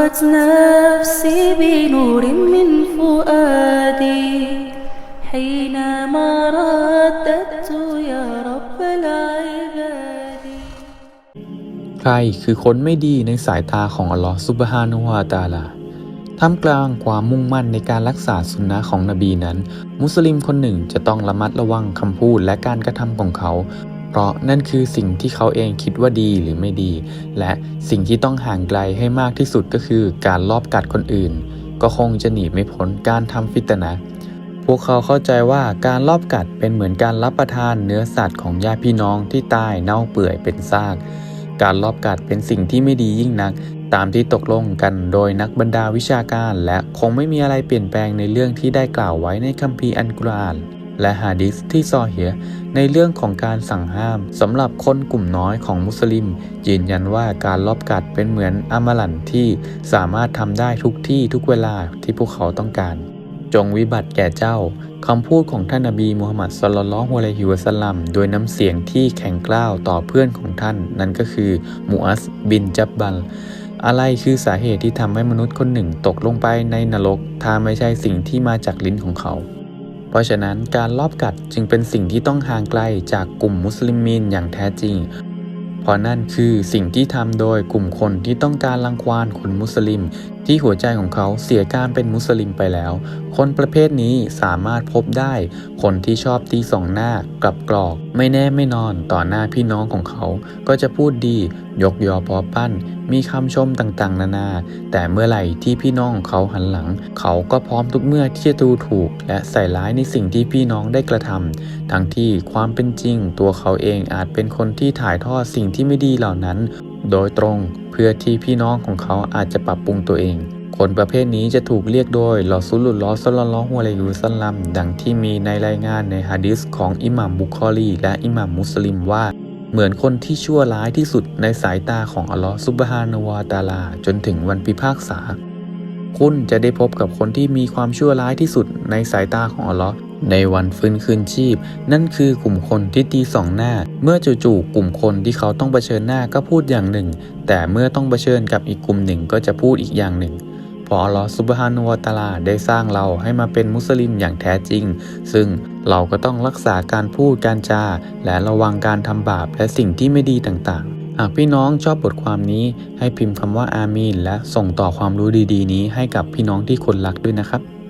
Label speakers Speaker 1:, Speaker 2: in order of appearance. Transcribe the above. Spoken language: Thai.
Speaker 1: صرخت نفسي بنور من فؤادي حينما رددت يا رب العباد
Speaker 2: ใครคือคนไม่ดีในสายตาของอัลลอฮ์ซุบฮานะฮูวะตะอาลาท่ามกลางความมุ่งมั่นในการรักษาสุนนะของนบีนั้น มุสลิมคนหนึ่งจะต้องระมัดระวังคำพูดและการกระทำของเขา เพราะนั่นคือสิ่งที่เขาเองคิดว่าดีหรือไม่ดี และสิ่งที่ต้องห่างไกลให้มากที่สุดก็คือการลอบกัดคนอื่น ก็คงจะหนีไม่พ้นการทำฟิตนะ พวกเขาเข้าใจว่าการลอบกัดเป็นเหมือนการรับประทานเนื้อสัตว์ของญาติพี่น้องที่ตายเน่าเปื่อยเป็นซาก การลอบกัดเป็นสิ่งที่ไม่ดียิ่งนักตามที่ตกลงกันโดยนักบรรดาวิชาการ และคงไม่มีอะไรเปลี่ยนแปลงในเรื่องที่ได้กล่าวไว้ในคัมภีร์อันกุรอาน และฮะดิษที่ซอเฮียในเรื่องของการสั่งห้ามสำหรับคนกลุ่มน้อยของมุสลิม ยืนยันว่าการลอบกัดเป็นเหมือนอามาลันที่สามารถทำได้ทุกที่ทุกเวลาที่พวกเขาต้องการ จงวิบัติแก่เจ้าคำพูดของท่านนบีมูฮัมมัดสลลัลฮุอะลัยฮิวะสัลลัมโดยน้ำเสียงที่แข็งกร้าวต่อเพื่อนของท่าน นั่นก็คือมูอัสบินจับบัลอะไรคือสาเหตุที่ทำให้มนุษย์คนหนึ่งตกลงไปในนรกถ้าไม่ใช่สิ่งที่มาจากลิ้นของเขา เพราะฉะนั้นการลอบกัดจึงเป็นสิ่งที่ต้องห่างไกลจากกลุ่มมุสลิมีนอย่างแท้จริง เพราะนั่นคือสิ่งที่ทำโดยกลุ่มคนที่ต้องการรังควานคนมุสลิมที่หัวใจของเขาเสียการเป็นมุสลิมไปแล้ว คนประเภทนี้สามารถพบได้ คนที่ชอบตีสองหน้ากลับกรอก ไม่แน่ไม่นอนต่อหน้าพี่น้องของเขา ก็จะพูดดี ยกยอพอปั้น มีคำชมต่างๆ นานา แต่เมื่อไหร่ที่พี่น้องของเขาหันหลัง เขาก็พร้อมทุกเมื่อที่จะดูถูก และใส่ร้ายในสิ่งที่พี่น้องได้กระทำทั้งที่ความเป็นจริง ตัวเขาเองอาจเป็นคนที่ถ่ายทอดสิ่งที่ไม่ดีเหล่านั้น โดยตรงเพื่อที่พี่น้องของเขาอาจจะปรับปรุงตัวเอง คนประเภทนี้จะถูกเรียกโดยลอซุลุลลอซลลลลอฮุอะลัยฮิวะสัลลัม ดังที่มีในรายงานในฮะดิษของอิหม่ามบุคอรีและอิหม่ามมุสลิมว่า เหมือนคนที่ชั่วร้ายที่สุดในสายตาของอัลลอฮ์ซุบฮานวะตาลา จนถึงวันพิพากษา คุณจะได้พบกับคนที่มีความชั่วร้ายที่สุดในสายตาของอัลลอฮ์ ในวันฟื้นคืนชีพ นั่นคือกลุ่มคนที่ตีสองหน้า เมื่อจู่ๆกลุ่มคนที่เขาต้องเผชิญหน้าก็พูดอย่างหนึ่ง แต่เมื่อต้องเผชิญกับอีกกลุ่มหนึ่งก็จะพูดอีกอย่างหนึ่งพราะอัลลอฮ์ซุบฮานุวะตาลาได้สร้างเราให้มาเป็นมุสลิมอย่างแท้จริง ซึ่งเราก็ต้องรักษาการพูดการจา และระวังการทำบาปและสิ่งที่ไม่ดีต่างๆ หากพี่น้องชอบบทความนี้ให้พิมพ์คำว่าอามีนและส่งต่อความรู้ดีๆ นี้ให้กับพี่น้องที่คนรักด้วยนะครับ